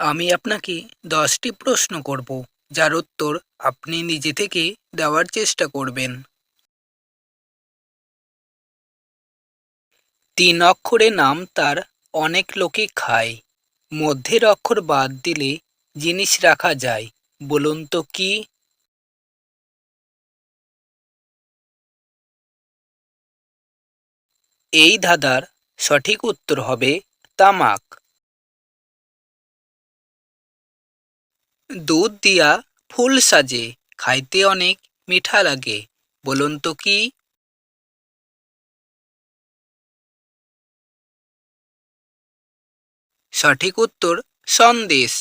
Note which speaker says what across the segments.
Speaker 1: আমি আপনাকে দশটি প্রশ্ন করব, যার উত্তর আপনি নিজে থেকে দেওয়ার চেষ্টা করবেন। তিন অক্ষরে নাম তার অনেক লোকে খায়, মধ্যের অক্ষর বাদ দিলে জিনিস রাখা যায়, বলুন তো কি? এই ধাঁধার সঠিক উত্তর হবে তামাক। দুধ দিয়া ফুল সাজে, খাইতে অনেক মিঠা লাগে, বলুন তো কি? সঠিক উত্তর, সন্দেশ।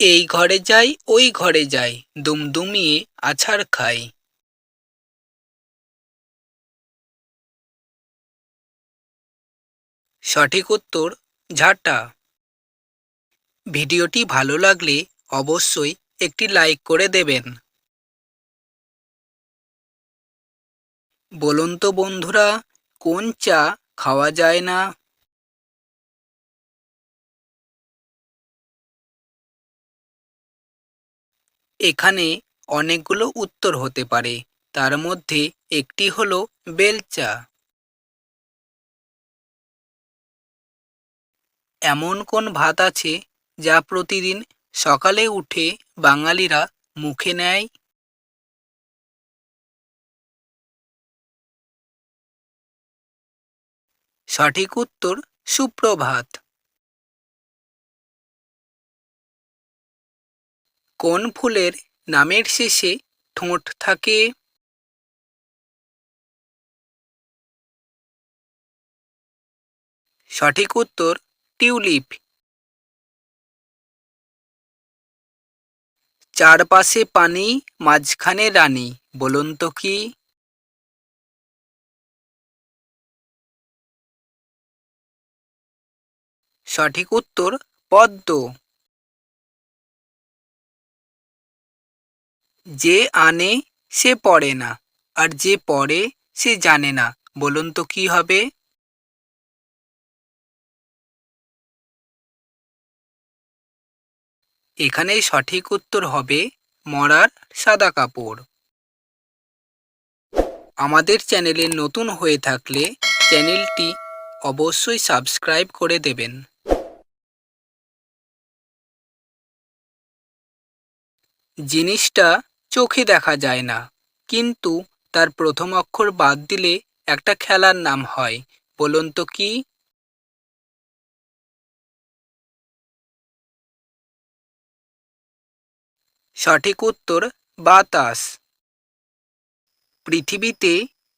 Speaker 1: এই ঘরে যাই, ওই ঘরে যাই, দুমদুমিয়ে আছাড় খাই। সঠিক উত্তর ঝাঁটা ভিডিওটি ভালো লাগলে অবশ্যই একটি লাইক করে দেবেন। বলুন তো বন্ধুরা, কোন চা খাওয়া যায় না? এখানে অনেকগুলো উত্তর হতে পারে। তার মধ্যে একটি হলো বেলচা এমন কোন ভাত আছে যা প্রতিদিন সকালে উঠে বাঙালিরা মুখে নেয়? সঠিক উত্তর, সুপ্রভাত। কোন ফুলের নামের শেষে ঠোঁট থাকে? সঠিক উত্তর টিউলিপ। চারপাশে পানি, মাঝখানে রানী, বলুন তো কি? সঠিক উত্তর, পদ্ম। যে আনে, সে পড়ে না, আর যে পড়ে, সে জানে না, বলুন তো কি হবে? এখানে সঠিক উত্তর হবে মরার সাদা কাপড়। আমাদের চ্যানেলে নতুন হয়ে থাকলে চ্যানেলটি অবশ্যই সাবস্ক্রাইব করে দেবেন। জিনিসটা চোখে দেখা যায় না, কিন্তু তার প্রথম অক্ষর বাদ দিলে একটা খেলার নাম হয়। বলুন তো কি? সঠিক উত্তর বাতাস। পৃথিবীতে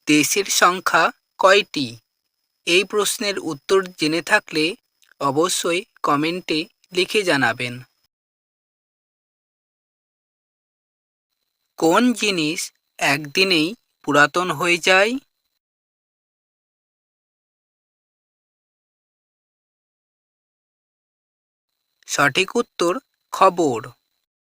Speaker 1: দেশের সংখ্যা কয়টি? এই প্রশ্নের উত্তর জেনে থাকলে অবশ্যই কমেন্টে লিখে জানাবেন। কোন জিনিস একদিনেই পুরাতন হয়ে যায়? সঠিক উত্তর খবর।